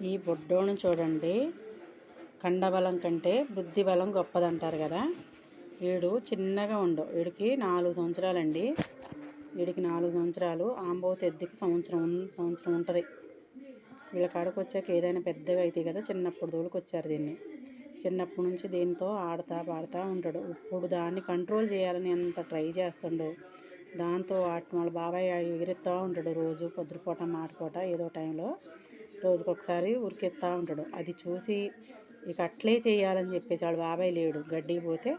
ఈ బొడ్డోను చూడండి. కండబలం కంటే బుద్ధి బలం గొప్పదంటారు కదా. వీడు చిన్నగా ఉండు. వీడికి నాలుగు సంవత్సరాలండి. వీడికి నాలుగు సంవత్సరాలు. ఆంబోతు ఎద్దుకి సంవత్సరం సంవత్సరం ఉంటుంది. వీళ్ళ కాడకు వచ్చాక ఏదైనా పెద్దగా అవుతాయి కదా చిన్నప్పుడు దోలుకొచ్చారు దీన్ని. చిన్నప్పటి నుంచి దీంతో ఆడతా పాడుతూ ఉంటాడు. ఇప్పుడు దాన్ని కంట్రోల్ చేయాలని ఎంత ట్రై చేస్తుండో. దాంతో వాటి వాళ్ళ బాబాయ్ ఎగిరిస్తూ ఉంటాడు రోజు పొద్దుపూట మాటపూట ఏదో టైంలో. రోజుకొకసారి ఉరికెత్తా ఉంటాడు. అది చూసి ఇక అట్లే చేయాలని చెప్పేసి వాడు బాబాయ్ లేడు. గడ్డికి పోతే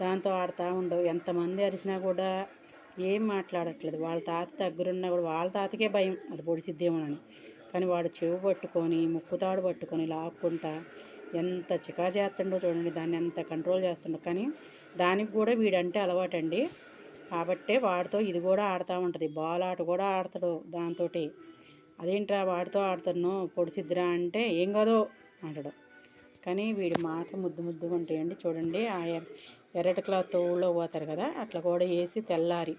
దాంతో ఆడుతూ ఉండవు. ఎంతమంది అరిచినా కూడా ఏం మాట్లాడట్లేదు. వాళ్ళ తాత దగ్గరున్నా కూడా వాళ్ళ తాతకే భయం. అది పొడిసిద్దేమోనని. కానీ వాడు చెవు పట్టుకొని ముక్కుతాడు పట్టుకొని లాక్కుంటా ఎంత చికా చేస్తుండో చూడండి. దాన్ని ఎంత కంట్రోల్ చేస్తుండో. కానీ దానికి కూడా వీడంటే అలవాటండి. కాబట్టే వాడితో ఇది కూడా ఆడుతూ ఉంటుంది. బాల్ ఆట కూడా ఆడతాడు దాంతో అదేంట్రా వాడితో ఆడుతున్నావు? పొడిసిద్దిరా అంటే ఏం కాదో అంటాడు. కానీ వీడి మాటలు ముద్దు ముద్దుగా ఉంటాయండి. చూడండి ఆ ఎర్రటి క్లాత్ ఊళ్ళో పోతారు కదా అట్లా కూడా వేసి తెల్లారి.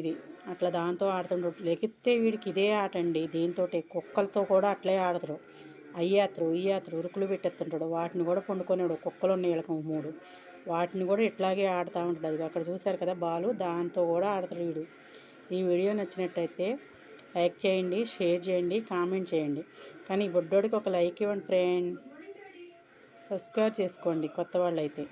ఇది అట్లా దాంతో ఆడుతుంటాడు లెగిస్తే వీడికి ఇదే ఆట అండి. దీంతో కుక్కలతో కూడా అట్లే ఆడతారు అయ్యాత్రు ఇయ్యాత్రు ఉరుకులు పెట్టేస్తుంటాడు. వాటిని కూడా పండుకొనేవాడు కుక్కలు ఉన్నాయి వీళ్ళకి మూడు. వాటిని కూడా ఇట్లాగే ఆడుతూ ఉంటాడు. అది అక్కడ చూశారు కదా బాలు దాంతో కూడా ఆడతాడు వీడు. ఈ వీడియో నచ్చినట్టయితే లైక్ చేయండి షేర్ చేయండి కామెంట్ చేయండి. కానీ బుడ్డోడికి ఒక లైక్ ఇవ్వండి ఫ్రెండ్. సబ్స్క్రైబ్ చేసుకోండి కొత్త వాళ్ళు అయితే